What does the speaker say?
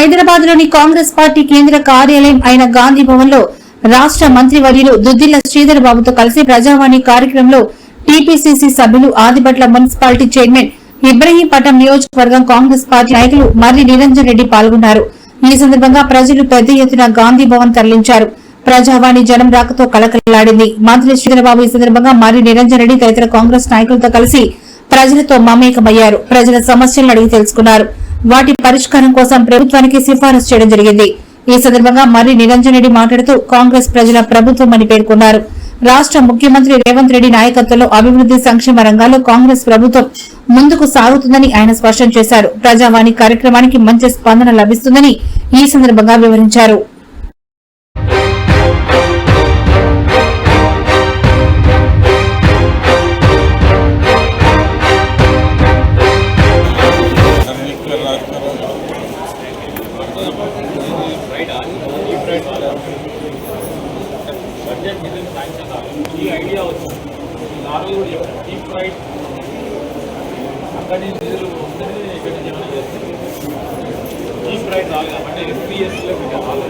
హైదరాబాద్లోని కాంగ్రెస్ పార్టీ కేంద్ర కార్యాలయం అయిన గాంధీ భవన్లో రాష్ట మంత్రివర్యులు దుద్దిల్ల శ్రీధర్ బాబుతో కలిసి ప్రజావాణి కార్యక్రమంలో టీపీసీసీ సభ్యులు ఆదిబట్ల మున్సిపాలిటీ చైర్మన్ ఇబ్రహీంపట్నం నియోజకవర్గం కాంగ్రెస్ పార్టీ నాయకులు మర్రి నిరంజన్ రెడ్డి పాల్గొన్నారు. ఈ సందర్భంగా ప్రజలు పెద్ద ఎత్తున గాంధీ భవన్ తరలించారు. ప్రజావాణి జనం రాకతో కలకలాడింది మంత్రి శ్రీధరబాబు ఈ సందర్భంగా మర్రి నిరంజన్ రెడ్డి తదితర కాంగ్రెస్ నాయకులతో కలిసి ప్రజలతో మమేకమయ్యారు. ప్రజల సమస్యలను అడిగి తెలుసుకున్నారు. వాటి పరిష్కారం కోసం ప్రభుత్వానికి సిఫారసు చేయడం జరిగింది. ఈ సందర్భంగా మర్రి నిరంజన్ రెడ్డి మాట్లాడుతూ కాంగ్రెస్ ప్రజల ప్రభుత్వం అని పేర్కొన్నారు. రాష్ట ముఖ్యమంత్రి రేవంత్ రెడ్డి నాయకత్వంలో అభివృద్ది సంక్షేమ రంగాల్లో కాంగ్రెస్ ప్రభుత్వం ముందుకు సాగుతుందని ఆయన స్పష్టం చేశారు. ప్రజావాణి కార్యక్రమానికి మంచి స్పందన లభిస్తుందని ఈ సందర్భంగా వివరించారు. ఈ ఐడియా వచ్చింది నాలుగు కూడా చెప్పాను డీప్ ఫ్రైడ్ అక్కడి నుంచి నిధులు వస్తేనే ఇక్కడి ఏమైనా చేస్తుంది డీప్ ఫ్రైడ్ రాలేదు అంటే ఎస్పీఎస్లో రాలేదు